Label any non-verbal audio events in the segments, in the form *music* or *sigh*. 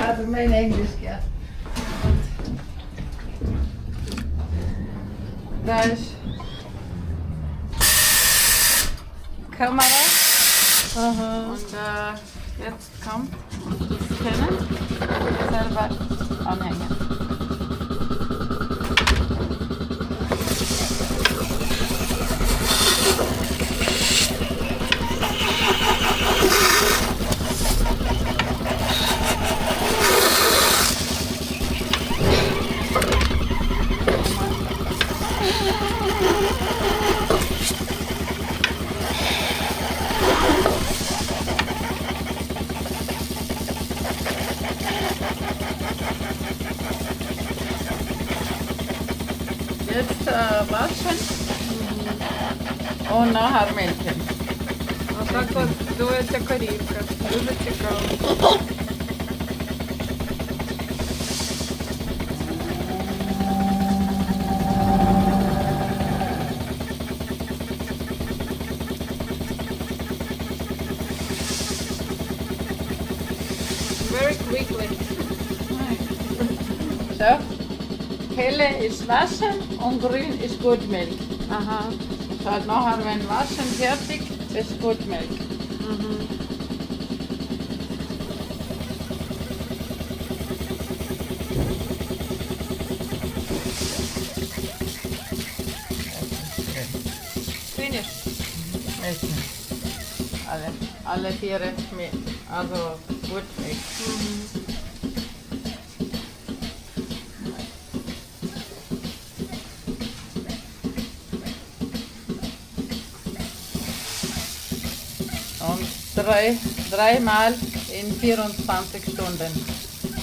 gaat er mee dus ja. Dus. Camera. Uh -huh. Und äh, jetzt kommt Kennen. Selber anhängen. Jetzt äh, waschen und nachher melken. Отак от дується корівка. Дуже цікаво. Helle ist waschen und grün ist Gutmilch. Aha. Und halt nachher, wenn waschen fertig, ist Gutmilch. Mhm. Finish. Essen. Alle, Tiere vier, also Gutmilch. Mhm. Und drei, dreimal in 24 Stunden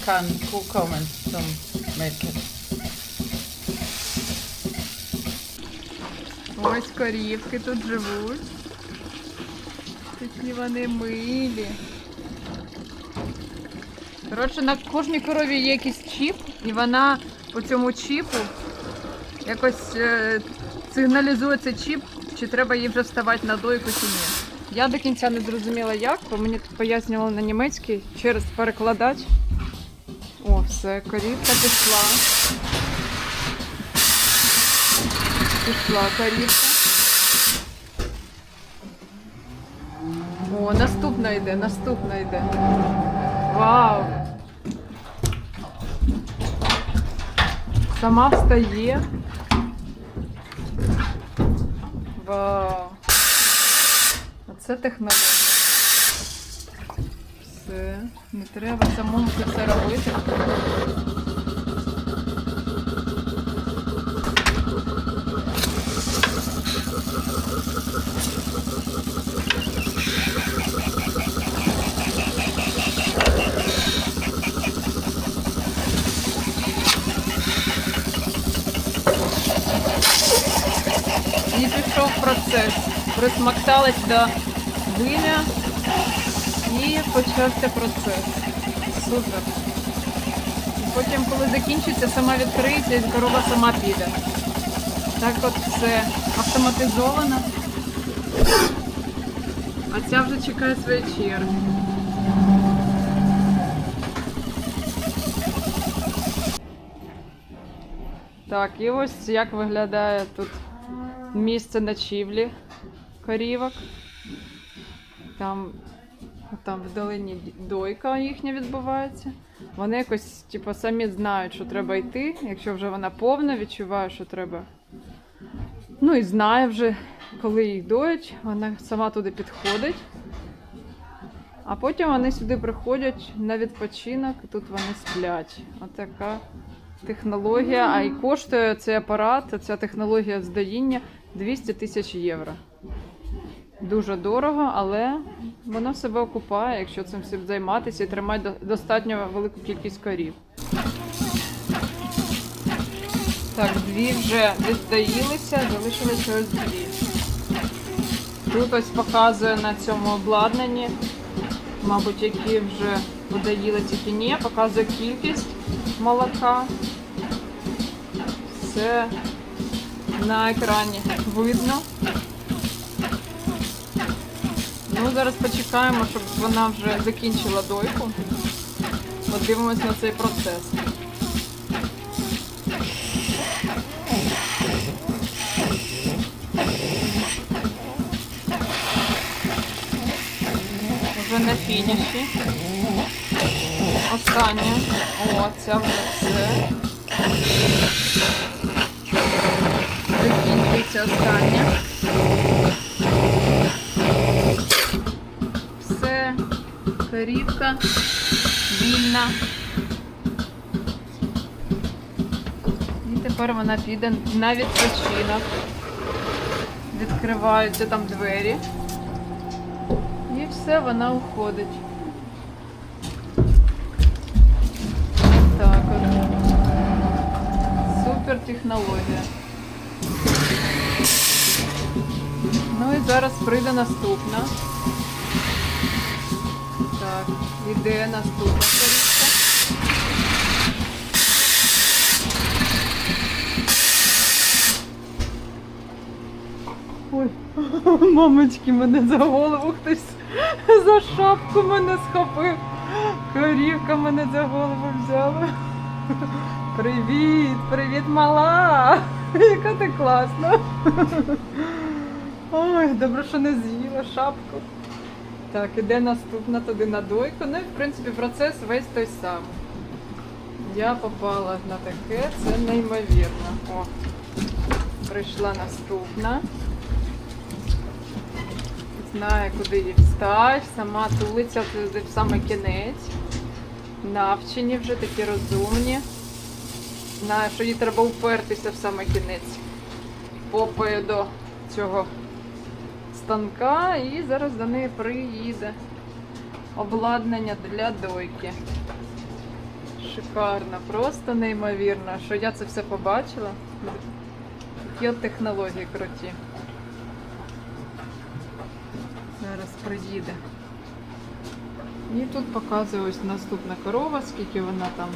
kann Kuh kommen zum Melken. Ось корівки тут живуть. Такі вони милі. Коротше, на кожній корові є якийсь чіп, і вона по цьому чіпу якось е, сигналізує цей чіп, чи треба їй вже вставати на дойку чи ні. Я до кінця не зрозуміла як, бо мені тут пояснювали на німецький через перекладач. О, все, корівка пішла. Пішла корівка. О, наступна йде, наступна йде. Вау! Сама встає. Вау! Оце технологія. Все, не треба самому це робити. І пішов процес. Присмакталась до вим'я і почався процес. Супер. Потім, коли закінчиться, сама відкриється і корова сама піде. Так от все автоматизовано. А ця вже чекає своєї черги. Так, і ось як виглядає тут місце ночівлі корівок. Там, там вдалині дойка їхня відбувається. Вони якось типу, самі знають, що треба йти. Якщо вже вона повна, відчуває, що треба. Ну і знає вже, коли їх доять, вона сама туди підходить. А потім вони сюди приходять на відпочинок, і тут вони сплять. Отака технологія. А і коштує цей апарат, ця технологія з доїння 200 тисяч євро. Дуже дорого, але воно себе окупає, якщо цим всім займатися і тримати достатньо велику кількість корів. Так, дві вже віддаїлися, залишилися ось дві. Тут ось показує на цьому обладнанні, мабуть, які вже подаїли, тільки ні, показує кількість молока. Все на екрані видно. Зараз почекаємо, щоб вона вже закінчила дойку. Подивимось на цей процес. Вже на фініші. Останнє. О, це вже все. Закінчується останнє. Корівка вільна. І тепер вона піде на відпочинок. Відкриваються там двері. І все, вона уходить. Так от. Супер технологія. Ну і зараз прийде наступна. Так, іде наступна корівка. Ой, *laughs* мамочки, мене за голову хтось за шапку мене схопив. Корівка мене за голову взяла. Привіт, привіт, мала! Яка ти класна. Ой, добре, що не з'їла шапку. Так, іде наступна туди на дойку. Ну і в принципі процес весь той самий. Я попала на таке, це неймовірно. О, прийшла наступна. Знає, куди її встать, сама тулиться туди в саме кінець. Навчені вже такі розумні. Знає, що їй треба упертися в саме кінець. Попою до цього станка і зараз до неї приїде обладнання для дойки. Шикарно, просто неймовірно, що я це все побачила. Такі от технології круті. Зараз приїде. І тут показує ось наступна корова, скільки вона там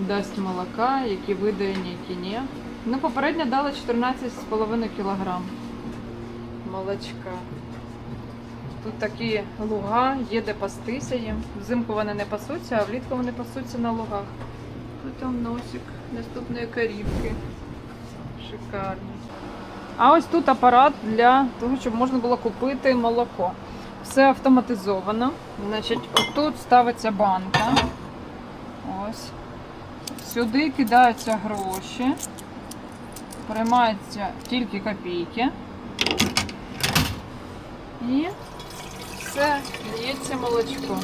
дасть молока, які видані, які ні. Ну, попередньо дала 14,5 кг молочка. Тут такі луга, є де пастися їм. Взимку вони не пасуться, а влітку вони пасуться на лугах. Тут там носик наступної корівки. Шикарний. А ось тут апарат для того, щоб можна було купити молоко. Все автоматизовано. Значить, отут ставиться банка. Ось. Сюди кидаються гроші. Приймаються тільки копійки. І все, лється молочко.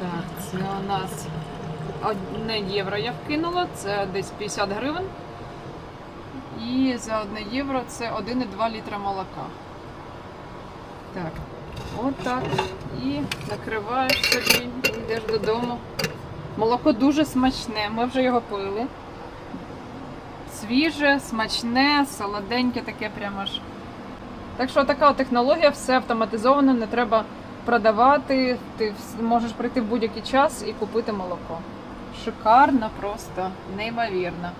Так, це у нас одне євро я вкинула, це десь 50 гривень. І за одне євро це 1,2 літра молока. Так, отак. І накриваєш собі, йдеш додому. Молоко дуже смачне, ми вже його пили. Свіже, смачне, солоденьке, таке прямо ж. Так що така технологія, все автоматизовано, не треба продавати. Ти можеш прийти в будь-який час і купити молоко. Шикарно, просто неймовірно.